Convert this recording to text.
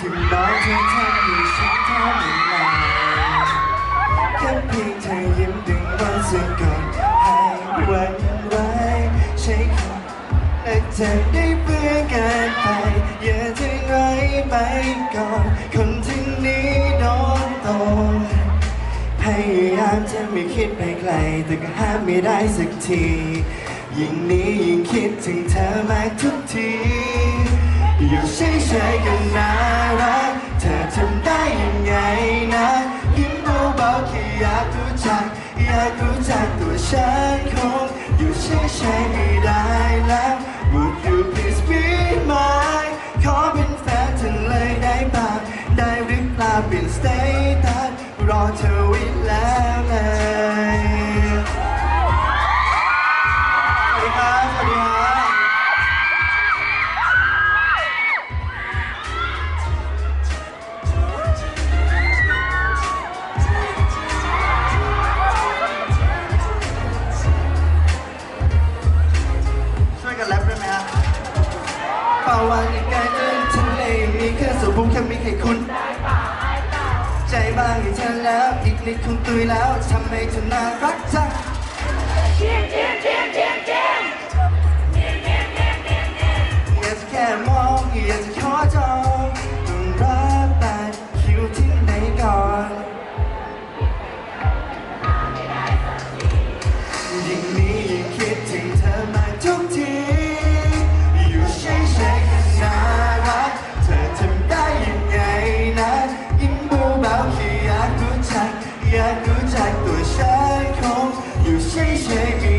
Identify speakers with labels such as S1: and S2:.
S1: ถึงน้องเธอทำให้ฉันทำยังไงแค่เพียงเธอยิ้มดึงมันเสียก่อนให้วันไว้ใช้คำและใจได้เบื่อการไป อย่าทิ้งไว้ไปก่อน คนที่นี้โดนตรงพยายามจะไม่คิดไปไกล แต่ก็ห้ามไม่ได้สักที ยิ่งนี้ยิ่งคิดถึงเธอมากทุกที อยู่เฉยๆ แค่อยากรู้จัก อยากรู้จักตัวฉันคงอยู่เฉยๆไม่ได้แล้ว Would you please be mine ขอเป็นแฟนเธอเลยได้ป่ะได้หรือเปล่าเปลี่ยนสเตตัสรอเธอไว้แล้ว กาวันอีกไกลจนทะเลมีแค่สูบบุ้มแค่มีแค่คุณใจบางให้เธอแล้ว อีกนิดคงตุยแล้วทำให้เธอน่ารักจัง 谁谁